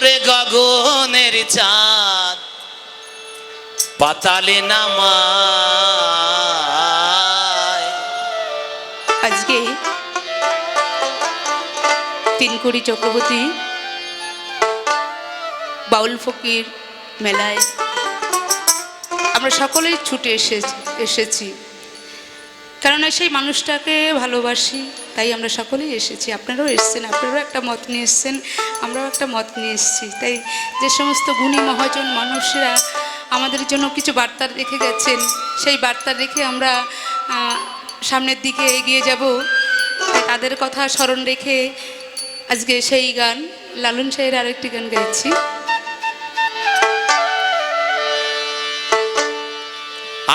জোরে গগনের চাঁদ, পাতালে আজকে তিনকুড়ি চক্রবর্তী বাউল ফকির মেলায় আমরা সকলেই ছুটে এসে, এসেছি। কেননা সেই মানুষটাকে ভালোবাসি। তাই আমরা সকলেই এসেছি। আপনারাও এসেছেন, আপনারাও একটা মত নিয়ে এসেছেন, আমরাও একটা মত নিয়ে এসেছি। তাই যে সমস্ত গুণী মহাজন মানুষরা আমাদের জন্য কিছু বার্তা রেখে গেছেন, সেই বার্তা রেখে আমরা সামনের দিকে এগিয়ে যাব। তাদের কথা স্মরণ রেখে আজকে সেই গান, লালন সাহের আরেকটি গান গাইছি।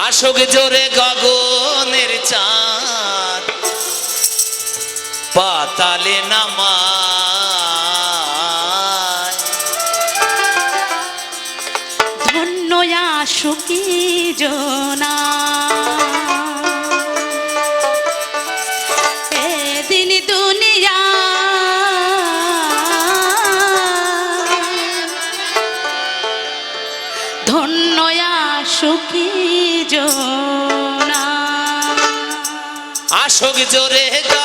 আসুক জোরে গগনের চাঁদ। পাতালে নামায়। ধন্য সুখী জনা। এদিন দুনিয়া ধন্য সুখী জনা। আসুক জোরে গগনের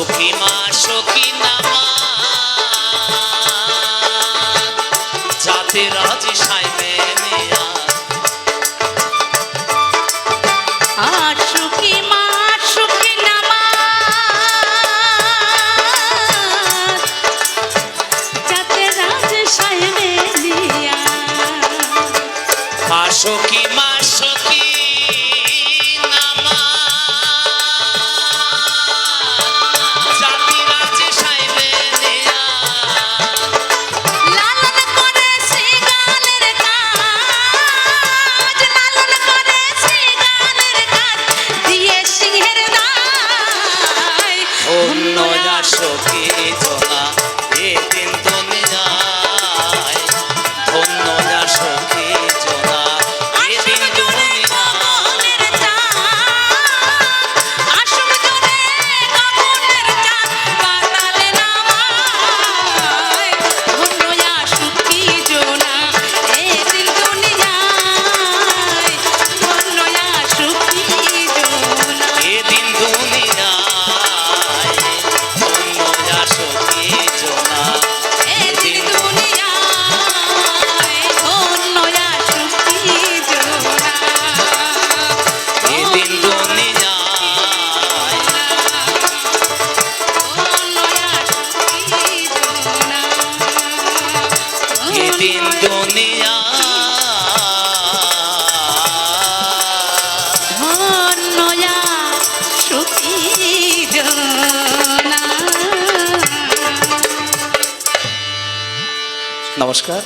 আসকি মা সকি নামা। যাতে রাজি সাইবে Oh, no. নমস্কার